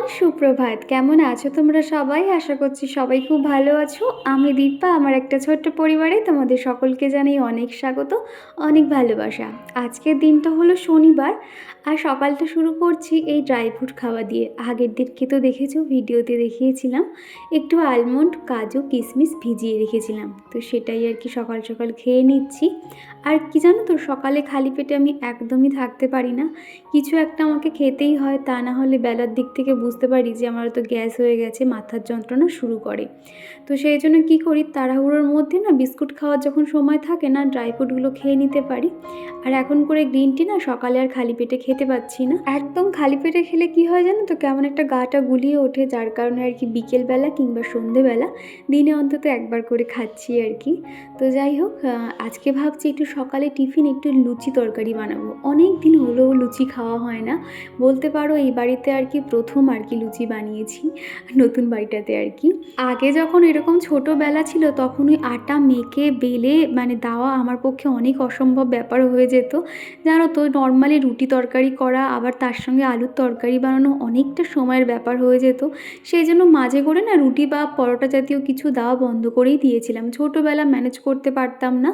Everyone সুপ্রভাত। কেমন আছো তোমরা সবাই? আশা করছি সবাই খুব ভালো আছো। আমি দীপা আমার একটা ছোট্ট পরিবারে তোমাদের সকলকে জানাই অনেক স্বাগত, অনেক ভালোবাসা। আজকের দিনটা হলো শনিবার। আর সকালটা শুরু করছি এই ড্রাই ফ্রুট খাওয়া দিয়ে। আগের দিনকে তো দেখেছ, ভিডিওতে দেখিয়েছিলাম। একটু আলমন্ড কাজু কিশমিশ ভিজিয়ে রেখেছিলাম। তো সেটাই আর কি সকাল সকাল খেয়ে নিচ্ছি। আর কি জানো তো, সকালে খালি পেটে আমি একদমই থাকতে পারি না। কিছু একটা আমাকে খেতেই হয়, তা না হলে বেলার দিক থেকে বুঝতে পারি যে আমার তো গ্যাস হয়ে গেছে, মাথার যন্ত্রণা শুরু করে। তো সেই জন্য কী করি, তাড়াহুড়োর মধ্যে না বিস্কুট খাওয়ার যখন সময় থাকে না, ড্রাই ফ্রুটগুলো খেয়ে নিতে পারি। আর এখন করে গ্রিন টি না সকালে আর খালি পেটে খেতে পাচ্ছি না। একদম খালি পেটে খেলে কি হয় জানো তো? কেমন একটা গাটা গুলিয়ে ওঠে, যার কারণে আর কি বিকেলবেলা কিংবা সন্ধেবেলা দিনে অন্তত একবার করে খাচ্ছি আর কি। তো যাই হোক আজকে ভাবছি একটু সকালে টিফিন একটু লুচি তরকারি বানাবো। অনেক দিন হলো লুচি খাওয়া হয় না। বলতে পারো এই বাড়িতে আর কি প্রথম আর কি লুচি বানিয়েছি, নতুন বাড়িটাতে আর কি। আগে যখন এরকম ছোটোবেলা ছিল তখন ওই আটা মেখে বেলে মানে দেওয়া আমার পক্ষে অনেক অসম্ভব ব্যাপার হয়ে যেত। জানো তো নর্মালি রুটি তরকারি করা, আবার তার সঙ্গে আলুর তরকারি বানানো অনেকটা সময়ের ব্যাপার হয়ে যেত। সেই জন্য মাঝে করে না রুটি বা পরোটা জাতীয় কিছু দেওয়া বন্ধ করেই দিয়েছিলাম। ছোটোবেলা ম্যানেজ করতে পারতাম না।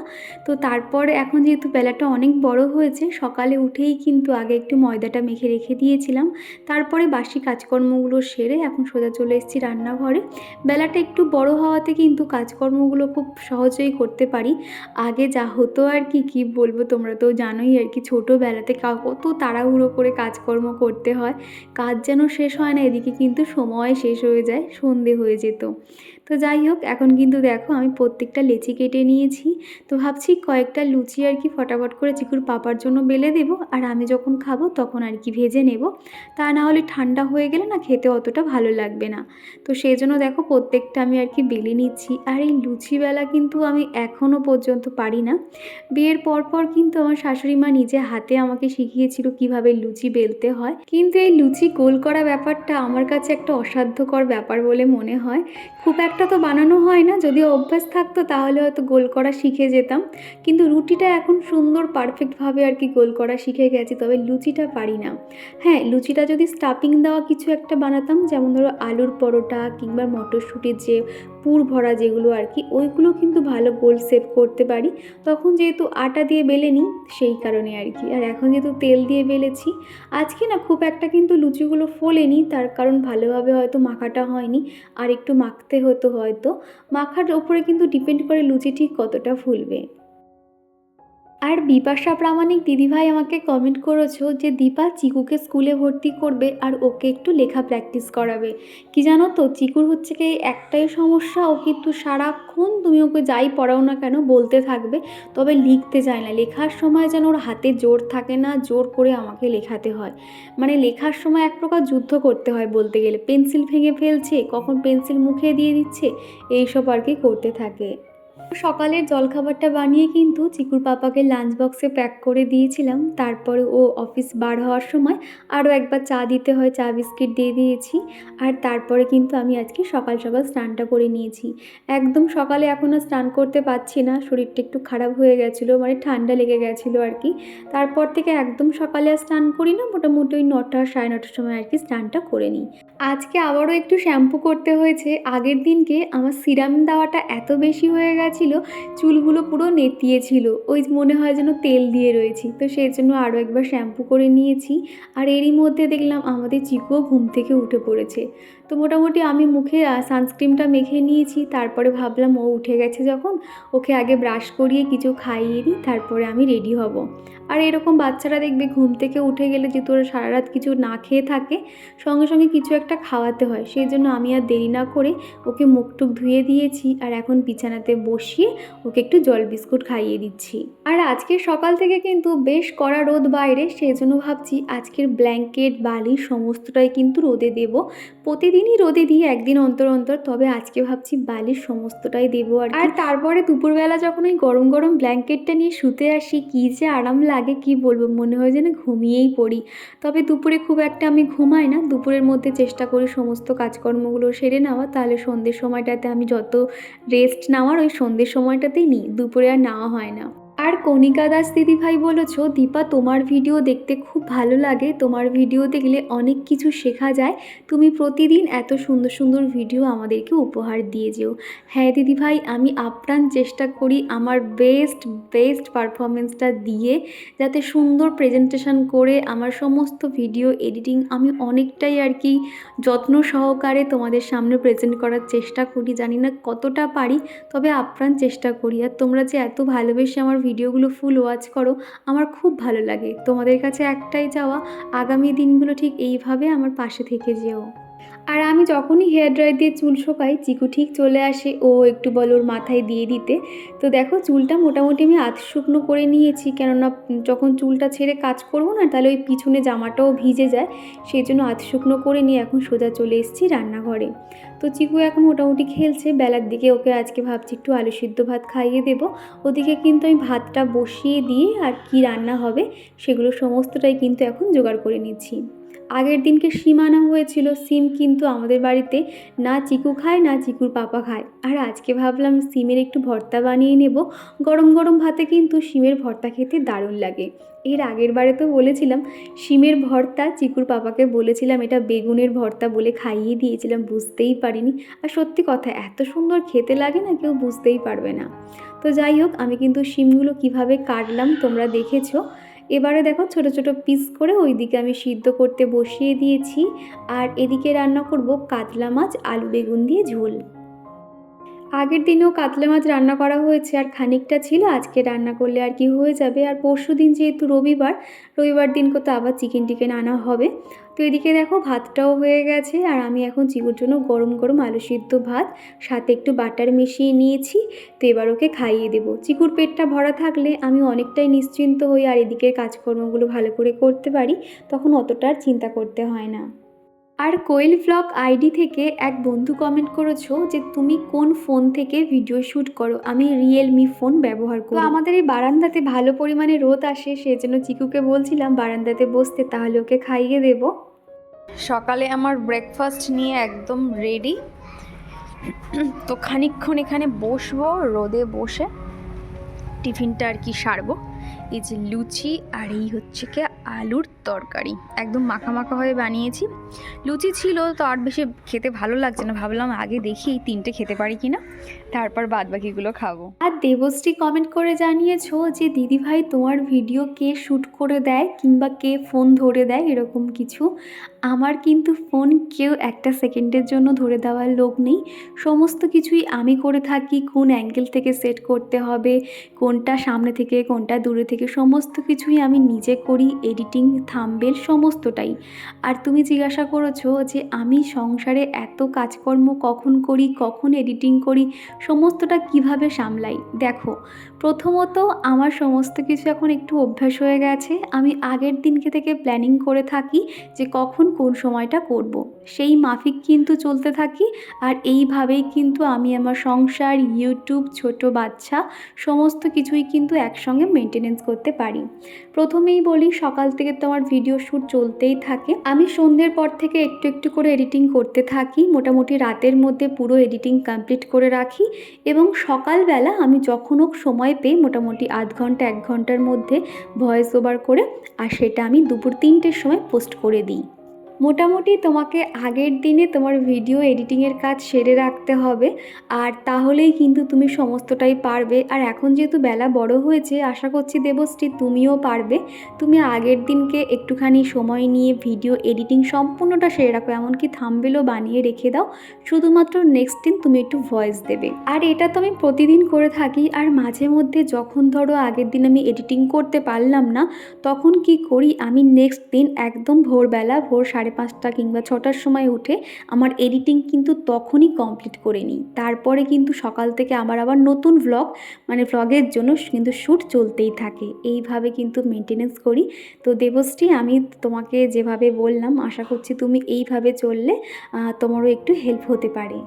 তো তারপর এখন যেহেতু বেলাটা অনেক বড় হয়েছে, সকালে উঠেই কিন্তু আগে একটু ময়দাটা মেখে রেখে দিয়েছিলাম। তারপরে বাসি কাজকর্মগুলো সেরে এখন সোজা চলে এসেছি রান্নাঘরে। বেলাটা একটু বড় হওয়াতে কিন্তু কাজকর্মগুলো খুব সহজেই করতে পারি। আগে যা হতো আর কি কি বলব তোমরা তো জানোই আর কি, ছোটোবেলাতে কত তাড়াহুড়ো করে কাজকর্ম করতে হয়। কাজ যেন শেষ হয় না, এদিকে কিন্তু সময় শেষ হয়ে যায়, সন্ধে হয়ে যেত। তো যাই হোক, এখন কিন্তু দেখো আমি প্রত্যেকটা লেচি কেটে নিয়েছি। তো ভাবছি কয়েকটা লুচি আর কি ফটাফট করে চিকুর পাপার জন্য বেলে দেবো আর আমি যখন খাব তখন আর কি ভেজে নেব। তা না হলে ঠান্ডা হয়ে গেলে না খেতে অতটা ভালো লাগবে না। তো সেই জন্য দেখো প্রত্যেকটা আমি আর কি বেলে নিচ্ছি। আর এই লুচিবেলা কিন্তু আমি এখনও পর্যন্ত পারি না। বিয়ের পর পর কিন্তু আমার শাশুড়ি মা নিজে হাতে আমাকে শিখিয়েছিল কীভাবে লুচি বেলতে হয়। কিন্তু এই লুচি গোল করা ব্যাপারটা আমার কাছে একটা অসাধ্যকর ব্যাপার বলে মনে হয়। খুব একটা তো বানানো হয় না যদি অভ্যাস থাকতো তাহলে হয়তো গোল করা শিখে যেতাম। কিন্তু রুটিটা এখন সুন্দর পারফেক্টভাবে আর কি গোল করা শিখে গেছি, তবে লুচিটা পারি না। হ্যাঁ লুচিটা যদি স্টাফিং দেওয়া কিছু একটা বানাতাম, যেমন ধরো আলুর পরোটা কিংবা মটরশুঁটির যে পুর ভরা যেগুলো আর কি, ওইগুলো কিন্তু ভালো গোল সেভ করতে পারি। তখন যেহেতু আটা দিয়ে বেলে নিই, সেই কারণে আর কি। আর এখন যেহেতু তেল দিয়ে বেলেছি, আজকে না খুব একটা কিন্তু লুচিগুলো ফোলেনি, তার কারণ ভালোভাবে হয়তো মাখাটা হয়নি। আর একটু মাখতে হতো হয়তো মাখার ওপরে কিন্তু ডিপেন্ড করে লুচি ঠিক কতটা ফুলবে। আর বিপাশা প্রামাণিক দিদিভাই আমাকে কমেন্ট করেছ যে দীপা চিকুকে স্কুলে ভর্তি করবে আর ওকে একটু লেখা প্র্যাকটিস করাবে। কি জানো তো চিকুর হচ্ছে কি একটাই সমস্যা, ও কিন্তু সারাক্ষণ তুমি ওকে যাই পড়াও না কেন বলতে থাকবে, তবে লিখতে চায় না। লেখার সময় যেন ওর হাতে জোর থাকে না, জোর করে আমাকে লেখাতে হয়। মানে লেখার সময় এক প্রকার যুদ্ধ করতে হয় বলতে গেলে। পেন্সিল ভেঙে ফেলছে, কখন পেন্সিল মুখে দিয়ে দিচ্ছে, এইসব আর কি করতে থাকে। সকালের জলখাবারটা বানিয়ে কিন্তু চিকুর পাপাকে লাঞ্চ বক্সে প্যাক করে দিয়েছিলাম। তারপরে ও অফিস বার হওয়ার সময় আরও একবার চা দিতে হয়, চা বিস্কিট দিয়ে দিয়েছি। আর তারপরে কিন্তু আমি আজকে সকাল সকাল স্নানটা করে নিয়েছি। একদম সকালে এখন আর স্নান করতে পারছি না, শরীরটা একটু খারাপ হয়ে গেছিল মানে ঠান্ডা লেগে গেছিল আর কি। তারপর থেকে একদম সকালে আর স্নান করি না, মোটামুটি ওই নটা, সাড়ে নটার সময় আর কি স্নানটা করে নিই। আজকে আবারও একটু শ্যাম্পু করতে হয়েছে। আগের দিনকে আমার সিরাম দেওয়াটা এত বেশি হয়ে গেছিল চুলগুলো পুরো নেতিয়েছিল ওই মনে হয় যেন তেল দিয়ে রয়েছি। তো সেই জন্য আরও একবার শ্যাম্পু করে নিয়েছি। আর এরই মধ্যে দেখলাম আমাদের চিকুও ঘুম থেকে উঠে পড়েছে। তো মোটামুটি আমি মুখে সানস্ক্রিনটা মেখে নিয়েছি। তারপরে ভাবলাম ও উঠে গেছে যখন, ওকে আগে ব্রাশ করিয়ে কিছু খাইয়ে নিই, তারপরে আমি রেডি হব। আর এরকম বাচ্চারা দেখবে ঘুম থেকে উঠে গেলে যেহেতু ওরা সারা রাত কিছু না খেয়ে থাকে, সঙ্গে সঙ্গে কিছু একটা খাওয়াতে হয়। সেই জন্য আমি আর দেরি না করে ওকে মুখ টুক ধুয়ে দিয়েছি আর এখন বিছানাতে বসিয়ে ওকে একটু জল বিস্কুট খাইয়ে দিচ্ছি। আর আজকে সকাল থেকে কিন্তু বেশ কড়া রোদ বাইরে, সেই জন্য ভাবছি আজকের ব্ল্যাঙ্কেট, বালি সমস্তটাই কিন্তু রোদে দেব। প্রতিদিনই রোদে দিয়ে একদিন অন্তর অন্তর, তবে আজকে ভাবছি বালির সমস্তটাই দেবো আর তারপরে দুপুরবেলা যখন ওই গরম গরম ব্ল্যাঙ্কেটটা নিয়ে শুতে আসি, কী যে আরাম লাগে কি বলব? মনে হয় যেন ঘুমিয়েই পড়ি। তবে দুপুরে খুব একটা আমি ঘুমাই না। দুপুরের মধ্যে চেষ্টা করি সমস্ত কাজকর্মগুলো সেরে নেওয়া। তাহলে সন্ধ্যের সময়টাতে আমি যত রেস্ট নেওয়ার ওই সন্ধ্যের সময়টাতেই নিই। দুপুরে আর নেওয়া হয় না। আর কণিকা দাস দিদিভাই বলেছ, দীপা, তোমার ভিডিও দেখতে খুব ভালো লাগে। তোমার ভিডিও দেখলে অনেক কিছু শেখা যায়। তুমি প্রতিদিন এত সুন্দর সুন্দর ভিডিও আমাদেরকে উপহার দিয়ে যেও। হ্যাঁ দিদিভাই, আমি আপ্রাণ চেষ্টা করি আমার বেস্ট বেস্ট পারফরমেন্সটা দিয়ে যাতে সুন্দর প্রেজেন্টেশন করে আমার সমস্ত ভিডিও এডিটিং আমি অনেকটাই আর কি যত্ন সহকারে তোমাদের সামনে প্রেজেন্ট করার চেষ্টা করি। জানি না কতটা পারি, তবে আপ্রাণ চেষ্টা করি। আর তোমরা যে এত ভালোবেসে আমার ভিডিওগুলো ফুল ওয়াচ করো, আমার খুব ভালো লাগে। তোমাদের কাছে একটাই চাওয়া, আগামী দিনগুলো ঠিক এইভাবে আমার পাশে থেকে যেও। আর আমি যখনই হেয়ার ড্রাই দিয়ে চুল শোকাই, চিকু ঠিক চলে আসে। ও একটু বল ওর মাথায় দিয়ে দিতে। তো দেখো, চুলটা মোটামুটি আমি আধ শুকনো করে নিয়েছি। কেননা যখন চুলটা ছেড়ে কাজ করব না, তাহলে ওই পিছনে জামাটাও ভিজে যায়। সেই জন্য আধ শুকনো করে নিয়ে এখন সোজা চলে এসেছি রান্নাঘরে। তো চিকু এখন মোটামুটি খেলছে। বেলার দিকে ওকে আজকে ভাবছি একটু আলু সিদ্ধ ভাত খাইয়ে দেব। ওদিকে কিন্তু আমি ভাতটা বসিয়ে দিয়ে আর কি রান্না হবে, সেগুলো সমস্তটাই কিন্তু এখন জোগাড় করে নিচ্ছি। আগের দিনকে সিম আনা হয়েছিল, সিম কিন্তু আমাদের বাড়িতে না চিকু খায়, না চিকুর পাপা খায়। আর আজকে ভাবলাম সিমের একটু ভর্তা বানিয়ে নেব। গরম গরম ভাতে কিন্তু সিমের ভর্তা খেতে দারুণ লাগে। এর আগের বারে তো বলেছিলাম, সিমের ভর্তা চিকুর পাপাকে বলেছিলাম, এটা বেগুনের ভর্তা বলে খাইয়ে দিয়েছিলাম, বুঝতেই পারিনি। আর সত্যি কথা, এত সুন্দর খেতে লাগে না, কেউ বুঝতেই পারবে না। তো যাই হোক, আমি কিন্তু সিমগুলো কীভাবে কাটলাম তোমরা দেখেছ। এবারে দেখো ছোট ছোট পিস করে ওইদিকে আমি সিদ্ধ করতে বসিয়ে দিয়েছি। আর এদিকে রান্না করব কাতলা মাছ, আলু বেগুন দিয়ে ঝোল। আগের দিনেও কাতলা মাছ রান্না করা হয়েছে আর খানিকটা ছিল, আজকে রান্না করলে আর কি হয়ে যাবে। আর পরশু দিন যেহেতু রবিবার রবিবার দিন তো আবার চিকেন টিকেন আনা হবে। তো এদিকে দেখো ভাতটাও হয়ে গেছে আর আমি এখন চিকুর জন্য গরম গরম আলু সিদ্ধ ভাত, সাথে একটু বাটার মিশিয়ে নিয়েছি। তো এবার ওকে খাইয়ে দেবো। চিকুর পেটটা ভরা থাকলে আমি অনেকটাই নিশ্চিন্ত হই আর এদিকের কাজকর্মগুলো ভালো করে করতে পারি, তখন অতটা আর চিন্তা করতে হয় না। আর কোয়েল ব্লগ আইডি থেকে এক বন্ধু কমেন্ট করেছ যে তুমি কোন ফোন থেকে ভিডিও শ্যুট করো? আমি রিয়েলমি ফোন ব্যবহার করি। আমাদের এই বারান্দাতে ভালো পরিমাণে রোদ আসে সেই জন্য চিকুকে বলছিলাম, বারান্দাতে বসতে, তাহলে ওকে খাইয়ে দেব। সকালে আমার ব্রেকফাস্ট নিয়ে একদম রেডি তো খানিকক্ষণ এখানে বসবো, রোদে বসে টিফিনটা আর কি সারবো। এই যে লুচি আর এই হচ্ছে কি আলুর তরকারি। একদম মাখা মাখা হয়ে বানিয়েছি। লুচি ছিল তো আর বেশি খেতে ভালো লাগছে না। ভাবলাম আগে দেখি এই তিনটে খেতে পারি কিনা। তারপর বাদ বাকিগুলো খাব। আর দেবশ্রী কমেন্ট করে জানিয়েছো যে, দিদিভাই, তোমার ভিডিও কে শ্যুট করে দেয় কিংবা কে ফোন ধরে দেয়? এরকম কিছু। আমার কিন্তু ফোন কেউ একটা সেকেন্ডের জন্য ধরে দেওয়ার লোক নেই। সমস্ত কিছুই আমি করে থাকি। কোন অ্যাঙ্গেল থেকে সেট করতে হবে, কোনটা সামনে থেকে, কোনটা দূরে থেকে সমস্ত কিছুই আমি নিজে করি এডিটিং থাম্বেল সমস্তটাই। আর তুমি জিজ্ঞাসা করেছ যে আমি সংসারে এত কাজকর্ম কখন করি, কখন এডিটিং করি, সমস্তটা কীভাবে সামলাই? দেখো প্রথমত আমার সমস্ত কিছু এখন একটু অভ্যাস হয়ে গেছে। আমি আগের দিনকে থেকে প্ল্যানিং করে থাকি যে কখন কোন সময়টা করব। সেই মাফিক কিন্তু চলতে থাকি আর এইভাবেই কিন্তু আমি আমার সংসার ইউটিউব ছোট বাচ্চা সমস্ত কিছুই কিন্তু একসঙ্গে মেনটেনেন্স করতে পারি। প্রথমেই বলি, সকাল থেকে তো আমার ভিডিও শ্যুট চলতেই থাকে। আমি সন্ধ্যের পর থেকে একটু একটু করে এডিটিং করতে থাকি। মোটামুটি রাতের মধ্যে পুরো এডিটিং কমপ্লিট করে রাখি এবং সকালবেলা আমি যখন হোক সময় পেয়ে মোটামুটি আধ ঘণ্টা, এক ঘণ্টার মধ্যে ভয়েস ওভার করে, আর সেটা আমি দুপুর তিনটের সময় পোস্ট করে দিই। মোটামুটি তোমাকে আগের দিনে তোমার ভিডিও এডিটিংয়ের কাজ সেরে রাখতে হবে। আর তাহলেই কিন্তু তুমি সমস্তটাই পারবে। আর এখন যেহেতু বেলা বড় হয়েছে, আশা করছি দেবশ্রী তুমিও পারবে। তুমি আগের দিনকে একটুখানি সময় নিয়ে ভিডিও এডিটিং সম্পূর্ণটা সেরে রাখো, এমনকি থামবেলও বানিয়ে রেখে দাও। শুধুমাত্র নেক্সট দিন তুমি একটু ভয়েস দেবে। আর এটা তো আমি প্রতিদিন করে থাকি, আর মাঝে মধ্যে যখন ধরো আগের দিন আমি এডিটিং করতে পারলাম না, তখন কি করি? আমি নেক্সট দিন একদম ভোরবেলা ভোর সাড়ে সাড়ে পাঁচটা কিংবা ছটার সময় উঠে আমার এডিটিং কিন্তু তখনই কমপ্লিট করে নিই। তারপরে কিন্তু সকাল থেকে আমার আবার নতুন ভ্লগ মানে ভ্লগের জন্য কিন্তু শ্যুট চলতেই থাকে। এইভাবে কিন্তু মেনটেনেন্স করি। তো দেবশ্রী, আমি তোমাকে যেভাবে বললাম, আশা করছি তুমি এইভাবে চললে তোমারও একটু হেল্প হতে পারে।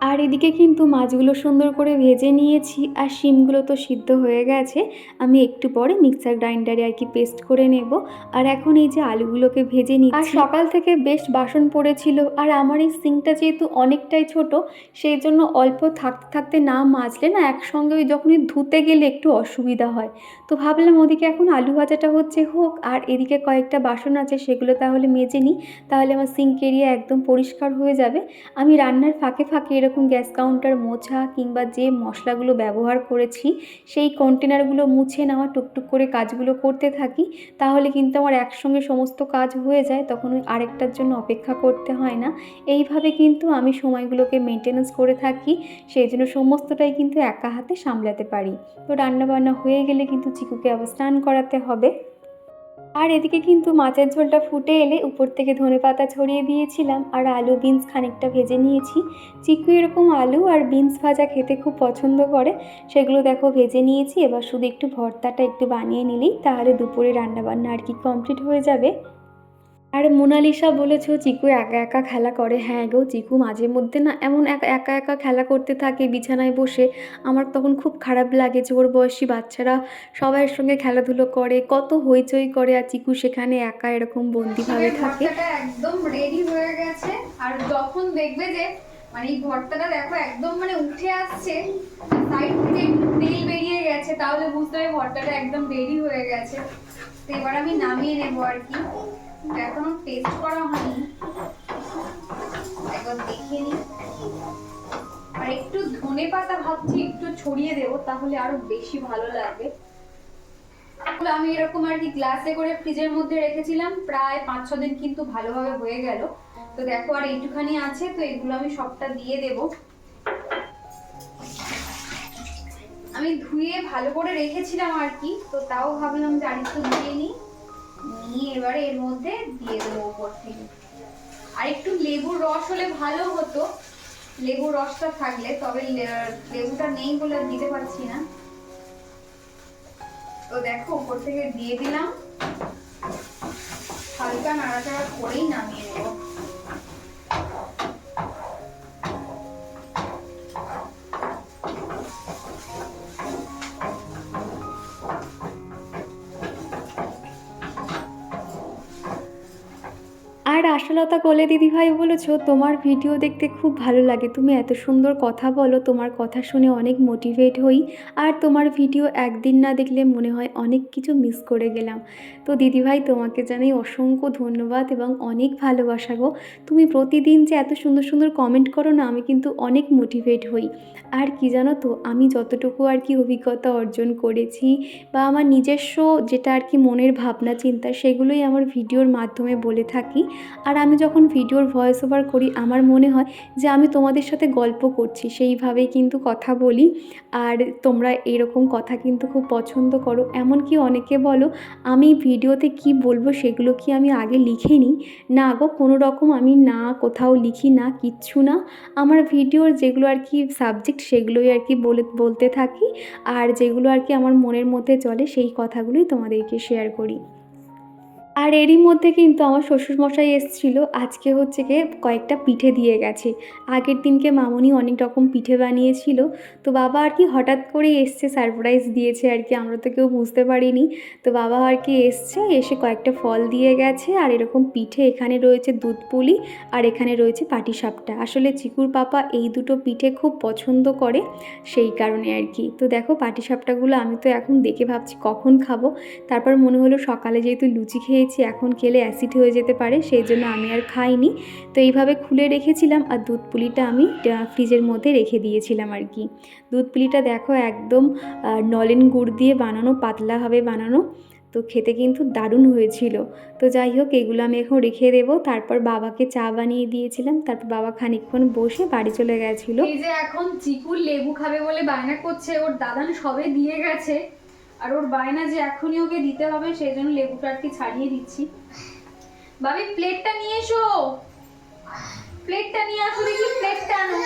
আর এদিকে কিন্তু মাছগুলো সুন্দর করে ভেজে নিয়েছি আর শিমগুলো তো সিদ্ধ হয়ে গেছে। আমি একটু পরে মিক্সার গ্রাইন্ডারে আর কি পেস্ট করে নেব। আর এখন এই যে আলুগুলোকে ভেজে নিই আর সকাল থেকে বেশ বাসন পড়েছিল আর আমার এই সিঙ্কটা যেহেতু অনেকটাই ছোট সেই জন্য অল্প থাকতে থাকতে না মাজলে না একসঙ্গে ওই যখনই ধুতে গেলে একটু অসুবিধা হয়। তো ভাবলাম ওদিকে এখন আলু ভাজাটা হচ্ছে হোক আর এদিকে কয়েকটা বাসন আছে সেগুলো তাহলে মেজে নিই। তাহলে আমার সিঙ্ক এরিয়া একদম পরিষ্কার হয়ে যাবে। আমি রান্নার ফাঁকে ফাঁকে এরকম গ্যাস কাউন্টার মোছা কিংবা যে মশলাগুলো ব্যবহার করেছি, সেই কন্টেনারগুলো মুছে নেওয়া, টুকটুক করে কাজগুলো করতে থাকি, তাহলে কিন্তু আমার একসঙ্গে সমস্ত কাজ হয়ে যায়, তখন ওই আরেকটার জন্য অপেক্ষা করতে হয় না। এইভাবে কিন্তু আমি সময়গুলোকে মেনটেনেন্স করে থাকি, সেই জন্য সমস্তটাই কিন্তু একা হাতে সামলাতে পারি। তো রান্নাবান্না হয়ে গেলে কিন্তু চিকুকে আবার স্নান করাতে হবে। আর এদিকে কিন্তু মাছের ঝোলটা ফুটে এলে উপর থেকে ধনে পাতা ছড়িয়ে দিয়েছিলাম, আর আলু বিনস খানিকটা ভেজে নিয়েছি। চিকু এরকম আলু আর বিনস ভাজা খেতে খুব পছন্দ করে, সেগুলো দেখো ভেজে নিয়েছি, এবার শুধু একটু ভর্তাটা একটু বানিয়ে নিলেই তাহলে দুপুরে রান্নাবান্না আর কি কমপ্লিট হয়ে যাবে। আর মোনালিসা বলেছ চিকু একা একা খেলা করে? হ্যাঁ গো চিকু মাঝে মধ্যে না এমন একা একা একা খেলা করতে থাকে বিছানায় বসে। আমার তখন খুব খারাপ লাগে যে ওর বয়সী বাচ্চারা সবাইয়ের সঙ্গে খেলাধুলো করে কত হইচই করে আর চিকু সেখানে একা এরকম বন্দিভাবে থাকে। একদম রেডি হয়ে গেছে আর যখন দেখবে যে মানে এই ভর্তাটা দেখো একদম মানে উঠে আসছে সাইড থেকে তেল বেরিয়ে গেছে তাহলে বুঝতে হবে ভর্তাটা একদম রেডি হয়ে গেছে। তো এবার আমি নামিয়ে নেব আর কি। এখনও টেস্ট করা হয়নি। একবার দেখে নিই। আর একটু ধনে পাতা ভাবছি, একটু ছড়িয়ে দেবো, তাহলে আরও বেশি ভালো লাগবে। আমি এরকম আর কি গ্লাসে করে ফ্রিজের মধ্যে রেখেছিলাম, প্রায় পাঁচ ছ দিন কিন্তু ভালোভাবে হয়ে গেল। তো দেখো আর এইটুখানি আছে, তো এগুলো আমি সবটা দিয়ে দেব। আমি ধুয়ে ভালো করে রেখেছিলাম আর কি, তো তাও ভাবলাম যে আরেকটু ধুয়ে নিই। নিয়ে এবারে এর মধ্যে দিয়ে দেবো উপর থেকে। আর একটু লেবুর রস হলে ভালো হতো। লেবুর রসটা থাকলে, তবে লেবুটা নেই বলে দিতে পারছি না। তো দেখো, উপর থেকে দিয়ে দিলাম। হালকা নাড়াচাড়া করেই নামিয়ে নেব। আশালতা কোলে দিদিভাই বলেছ, তোমার ভিডিও দেখতে খুব ভালো লাগে। তুমি এত সুন্দর কথা বলো, তোমার কথা শুনে অনেক মোটিভেট হই। আর তোমার ভিডিও একদিন না দেখলে মনে হয় অনেক কিছু মিস করে গেলাম। তো দিদিভাই, তোমাকে জানাই অসংখ্য ধন্যবাদ এবং অনেক ভালোবাসা গো। তুমি প্রতিদিন যে এত সুন্দর সুন্দর কমেন্ট করো না, আমি কিন্তু অনেক মোটিভেট হই। আর কি জানো তো, আমি যতটুকু আর কি অভিজ্ঞতা অর্জন করেছি বা আমার নিজস্ব যেটা আর কি মনের ভাবনা, চিন্তা, সেগুলোই আমার ভিডিওর মাধ্যমে বলে থাকি। আর আমি যখন ভিডিওর ভয়েস ওভার করি, আমার মনে হয় যে আমি তোমাদের সাথে গল্প করছি, সেইভাবেই কিন্তু কথা বলি। আর তোমরা এরকম কথা কিন্তু খুব পছন্দ করো। এমনকি অনেকে বলো, আমি ভিডিওতে কি বলব সেগুলো কি আমি আগে লিখে নিই না গো, কোনো রকম আমি না, কোথাও লিখি না, কিচ্ছু না। আমার ভিডিওর যেগুলো আর কি সাবজেক্ট সেগুলোই আর কি বলে, বলতে থাকি। আর যেগুলো আর কি আমার মনের মধ্যে চলে, সেই কথাগুলোই তোমাদেরকে শেয়ার করি। আর এরই মধ্যে কিন্তু আমার শ্বশুরমশাই এসেছিল। আজকে হচ্ছে গিয়ে কয়েকটা পিঠে দিয়ে গেছে। আগের দিনকে মামুনি অনেক রকম পিঠে বানিয়েছিল। তো বাবা আর কি হঠাৎ করে এসছে সারপ্রাইজ দিয়েছে আর কি, আমরা তো কেউ বুঝতে পারিনি। তো বাবা আর কি এসছে, এসে কয়েকটা ফল দিয়ে গেছে আর এরকম পিঠে এখানে রয়েছে দুধ পুলি আর এখানে রয়েছে পাটিসাপটা আসলে চিকুর পাপা এই দুটো পিঠে খুব পছন্দ করে সেই কারণে আর কি। তো দেখো পাটিসাপটাগুলো আমি তো এখন দেখে ভাবছি কখন খাব। তারপর মনে হলো সকালে যেহেতু লুচি খেয়েছি, এখন খেলে অ্যাসিড হয়ে যেতে পারে, সেই জন্য আমি আর খাইনি। তো এইভাবে খুলে রেখেছিলাম আর দুধ পুলিটা আমি ফ্রিজের মধ্যে রেখে দিয়েছিলাম আর কি। দুধ পুলিটা দেখো একদম নলেন গুড় দিয়ে বানানো পাতলাভাবে বানানো, তো খেতে কিন্তু দারুণ হয়েছিল। তো যাই হোক, এগুলো আমি এখন রেখে দেবো। তারপর বাবাকে চা বানিয়ে দিয়েছিলাম। তারপর বাবা খানিকক্ষণ বসে বাড়ি চলে গেছিল। এই যে এখন চিকুর লেবু খাবে বলে বায়না করছে, ওর দাদান সবে দিয়ে গেছে। আর ওর বায়না যে এখনই ওকে দিতে হবে, সেই জন্য লেবুটা আর ছাড়িয়ে দিচ্ছি। বাবি প্লেটটা নিয়ে এসো। প্লেটটা নিয়ে আসো দেখি প্লেটটা আনো।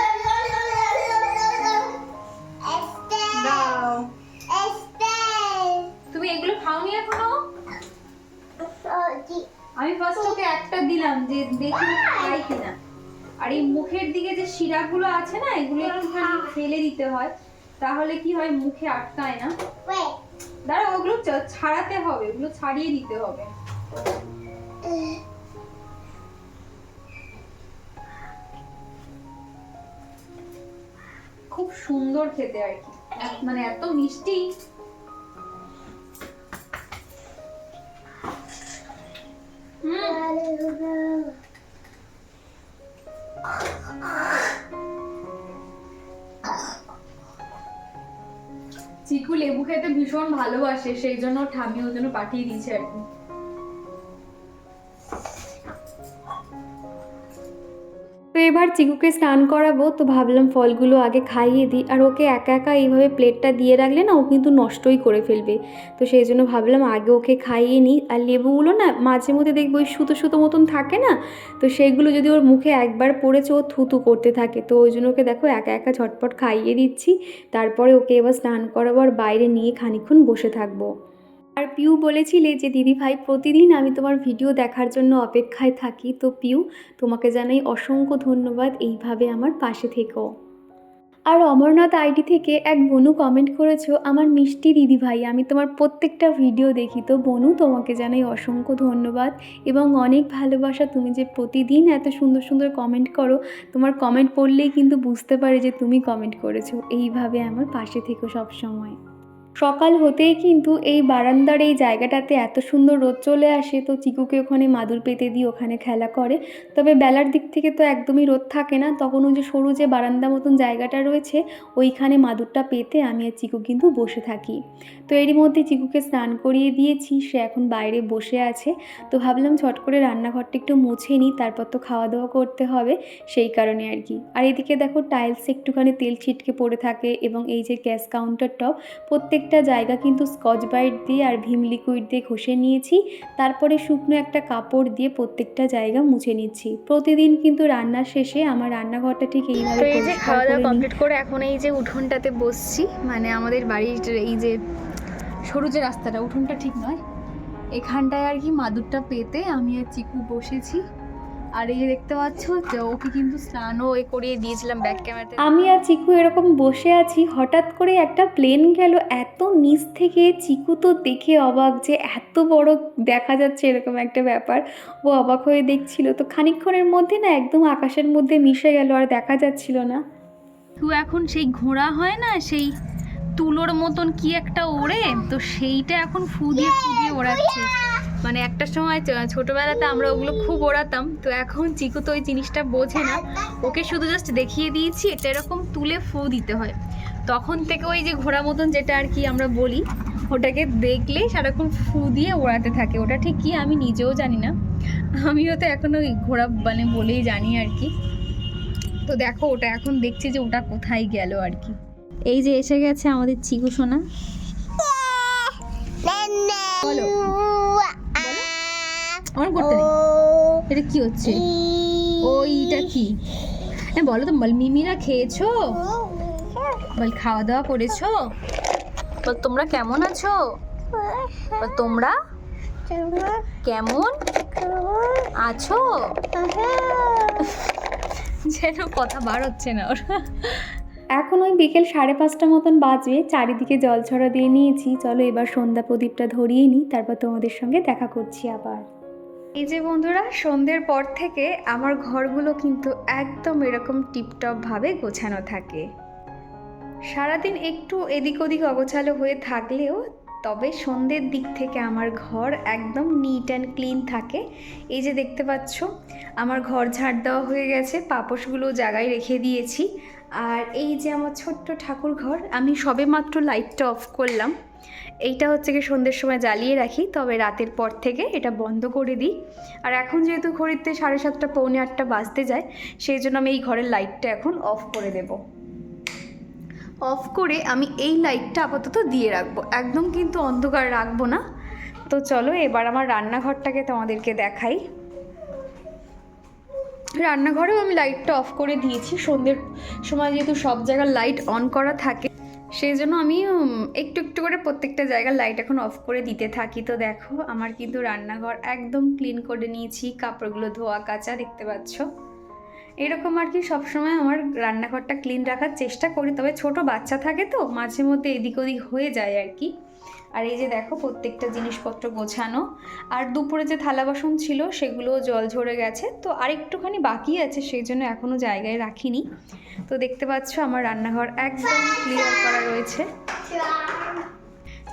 তুমি এগুলো খাওনি এখনও? আমি ফার্স্ট ওকে একটা দিলাম যে দেখি খাই কিনা। আর এই মুখের দিকে যে শিরাগুলো আছে না, এগুলো একটুখানি ফেলে দিতে হয়, তাহলে কি হয়, মুখে আটকায় না। দাঁড়া, ওগুলো ছাড়াতে হবে, ওগুলো ছাড়িয়ে দিতে হবে। খুব সুন্দর খেতে আর কি। মানে এত মিষ্টি। হুম। লেবু খেতে ভীষণ ভালোবাসে সেই জন্য ঠামি ওর জন্য পাঠিয়ে দিয়েছে আর কি। এবার চিকুকে স্নান করাবো, তো ভাবলাম ফলগুলো আগে খাইয়ে দিই। আর ওকে একা একা এইভাবে প্লেটটা দিয়ে রাখলে না ও কিন্তু নষ্টই করে ফেলবে। তো সেই জন্য ভাবলাম আগে ওকে খাইয়ে নিই। আর লেবুগুলো না মাঝে মধ্যে দেখব ওই সুতো সুতো মতন থাকে না? তো সেইগুলো যদি ওর মুখে একবার পড়েছে, ও থুতু করতে থাকে। তো ওই জন্য ওকে দেখো একা একা ঝটপট খাইয়ে দিচ্ছি। তারপরে ওকে এবার স্নান করাবো আর বাইরে নিয়ে খানিক্ষণ বসে থাকব। আর পিউ বলেছিলে যে, দিদি ভাই, প্রতিদিন আমি তোমার ভিডিও দেখার জন্য অপেক্ষায় থাকি। তো পিউ, তোমাকে জানাই অসংখ্য ধন্যবাদ এইভাবে আমার পাশে থেকো। আর অমরনাথ আইডি থেকে এক বনু কমেন্ট করেছ, আমার মিষ্টি দিদি ভাই, আমি তোমার প্রত্যেকটা ভিডিও দেখি। তো বনু, তোমাকে জানাই অসংখ্য ধন্যবাদ এবং অনেক ভালোবাসা। তুমি যে প্রতিদিন এত সুন্দর সুন্দর কমেন্ট করো, তোমার কমেন্ট পড়লেই কিন্তু বুঝতে পারে যে, তুমি কমেন্ট করেছ। এইভাবে আমার পাশে থেকো সব সময়। সকাল হতেই কিন্তু এই বারান্দার এই জায়গাটাতে এত সুন্দর রোদ চলে আসে, তো চিকুকে ওখানে মাদুর পেতে দিয়ে ওখানে খেলা করে। তবে বেলার দিক থেকে তো একদমই রোদ থাকে না, তখন ওই যে সরু যে বারান্দা মতন জায়গাটা রয়েছে, ওইখানে মাদুরটা পেতে আমি আর চিকু কিন্তু বসে থাকি। তো এরই মধ্যে চিকুকে স্নান করিয়ে দিয়েছি, সে এখন বাইরে বসে আছে। তো ভাবলাম ছট করে রান্নাঘরটা একটু মুছে নিই, তারপর তো খাওয়া দাওয়া করতে হবে, সেই কারণে আর কি। আর এদিকে দেখো টাইলস একটুখানি তেল ছিটকে পড়ে থাকে এবং এই যে গ্যাস কাউন্টার টপ প্রত্যেকটা জায়গা কিন্তু স্কচ ব্রাইট দিয়ে আর ভিম লিকুইড দিয়ে ঘষে নিয়েছি। তারপরে শুকনো একটা কাপড় দিয়ে প্রত্যেকটা জায়গা মুছে নিচ্ছি। প্রতিদিন কিন্তু রান্নার শেষে আমার রান্নাঘরটা ঠিক এইভাবে এই যে খাওয়া দাওয়া কমপ্লিট করে এখন এই যে উঠোনটাতে বসছি। মানে আমাদের বাড়ির এই যে সরু যে রাস্তাটা উঠোনটা ঠিক নয়। এখানটায় আর কি মাদুরটা পেতে আমি আর চিকু বসেছি। আর এই যে দেখতে পাচ্ছ যে ওকে কিন্তু স্নানও এ করিয়ে দিয়েছিলাম ব্যাক ক্যামেরাতে আমি আর চিকু এরকম বসে আছি হঠাৎ করে একটা প্লেন গেল এত নিচ থেকে চিকু তো দেখে অবাক যে এত বড় দেখা যাচ্ছে এরকম একটা ব্যাপার। ও অবাক হয়ে দেখছিল তো খানিকক্ষণের মধ্যে না একদম আকাশের মধ্যে মিশে গেল আর দেখা যাচ্ছিল না। তু এখন সেই ঘোড়া হয় না সেই তুলোর মতন কি একটা ওড়ে? তো সেইটা এখন ফু দিয়ে ফু দিয়ে ওড়াচ্ছে। মানে একটা সময় ছোটবেলাতে আমরা ওগুলো খুব ওড়াতাম, তো এখন চিকু তো ওই জিনিসটা বোঝে না। ওকে শুধু জাস্ট দেখিয়ে দিয়েছি, এটা এরকম তুলে ফু দিতে হয়। তখন থেকে ওই যে ঘোড়া মতন যেটা আর কি আমরা বলি, ওটাকে দেখলেই সারাক্ষণ ফু দিয়ে ওড়াতে থাকে। ওটা ঠিক কি আমি নিজেও জানি না, আমিও তো এখন ওই ঘোড়া মানে বলেই জানি আর কি। তো দেখো ওটা এখন দেখছি যে ওটা কোথায় গেল আর কি। এই যে এসে গেছে আমাদের চিকু সোনা। আমার করতে নেই। এটা কি হচ্ছে? ওইটা কি? হ্যাঁ বলো তো বল মিমিরা খেয়েছো? বল খাওয়া দাওয়া করেছ? বল তোমরা কেমন আছো? বল তোমরা? কেমন? আছো? যেন কথা বার হচ্ছে না ওর। এখন ওই বিকেল সাড়ে পাঁচটা মতন বাজবে চারিদিকে জল ছড়া দিয়ে নিয়েছি। চলো এবার সন্ধ্যা প্রদীপটা ধরিয়ে নিই তারপর তোমাদের সঙ্গে দেখা করছি আবার। এই যে বন্ধুরা, সন্ধ্যের পর থেকে আমার ঘরগুলো কিন্তু একদম এরকম টিপটপভাবে গোছানো থাকে। সারাদিন একটু এদিক ওদিক অগোছালো হয়ে থাকলেও তবে সন্ধ্যের দিক থেকে আমার ঘর একদম নিট অ্যান্ড ক্লিন থাকে। এই যে দেখতে পাচ্ছ, আমার ঘর ঝাড় দেওয়া হয়ে গেছে, পাপোশগুলো জায়গায় রেখে দিয়েছি। আর এই যে আমার ছোট্ট ঠাকুর ঘর, আমি সবে মাত্র লাইটটা অফ করলাম। এইটা হচ্ছে কি সন্ধ্যের সময় জ্বালিয়ে রাখি, তবে রাতের পর থেকে এটা বন্ধ করে দিই। আর এখন যেহেতু ঘড়িতে সাড়ে সাতটা, পৌনে আটটা বাজতে যায়, সেই জন্য আমি এই ঘরের লাইটটা এখন অফ করে দেব। অফ করে আমি এই লাইটটা আপাতত দিয়ে রাখব। একদম কিন্তু অন্ধকার রাখব না। তো চলো এবার আমার রান্নাঘরটাকে তোমাদেরকে দেখাই। রান্নাঘরেও আমি লাইটটা অফ করে দিয়েছি। সন্ধ্যের সময় যেহেতু সব জায়গার লাইট অন করা থাকে, সেই জন্য আমি একটু একটু করে প্রত্যেকটা জায়গার লাইট এখন অফ করে দিতে থাকি। তো দেখো, আমার কিন্তু রান্নাঘর একদম ক্লিন করে নিয়েছি। কাপড়গুলো ধোয়া, কাচা, দেখতে পাচ্ছ? এরকম আর কি সবসময় আমার রান্নাঘরটা ক্লিন রাখার চেষ্টা করি, তবে ছোট বাচ্চা থাকে তো, মাঝে মধ্যে এদিক ওদিক হয়ে যায় আর কি। আর এই যে দেখো প্রত্যেকটা জিনিসপত্র গোছানো, আর দুপুরে যে থালা বাসন ছিল সেগুলো জল ঝরে গেছে, তো আরেকটুখানি বাকি আছে, সেই জন্য এখনও জায়গায় রাখিনি। তো দেখতে পাচ্ছ আমার রান্নাঘর একদম ক্লিয়ার করা রয়েছে।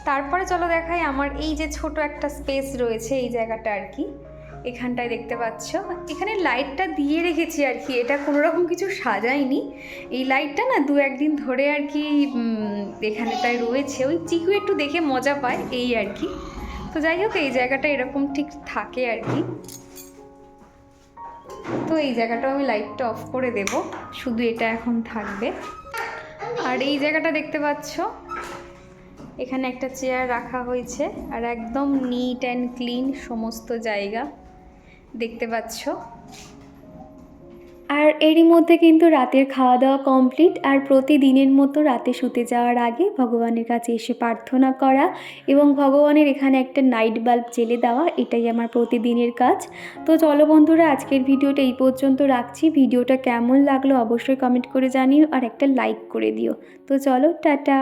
তারপরে চলো দেখাই আমার এই যে ছোট একটা স্পেস রয়েছে এই জায়গাটা আর কি। এখানটায় দেখতে পাচ্ছ। এখানে লাইটটা দিয়ে রেখেছি আর কি। এটা কোনো রকম কিছু সাজাইনি এই লাইটটা না দু একদিন ধরে আর কি উম, এখানেটায় রয়েছে। ওই চিকু একটু দেখে মজা পায় এই আর কি। তো যাই হোক এই জায়গাটা এরকম ঠিক থাকে আর কি। তো এই জায়গাটাও আমি লাইটটা অফ করে দেব। শুধু এটা এখন থাকবে। আর এই জায়গাটা দেখতে পাচ্ছ? এখানে একটা চেয়ার রাখা হয়েছে। আর একদম নিট অ্যান্ড ক্লিন সমস্ত জায়গা। দেখতে পাচ্ছ। আর এরই মধ্যে কিন্তু রাতের খাওয়া দাওয়া কমপ্লিট আর প্রতিদিনের মতো রাতে শুতে যাওয়ার আগে ভগবানের কাছে এসে প্রার্থনা করা এবং ভগবানের এখানে একটা নাইট বাল্ব জেলে দেওয়া, এটাই আমার প্রতিদিনের কাজ। তো চলো বন্ধুরা, আজকের ভিডিওটা এই পর্যন্ত রাখছি। ভিডিওটা কেমন লাগল অবশ্যই কমেন্ট করে জানিও, আর একটা লাইক করে দিও। তো চলো, টাটা!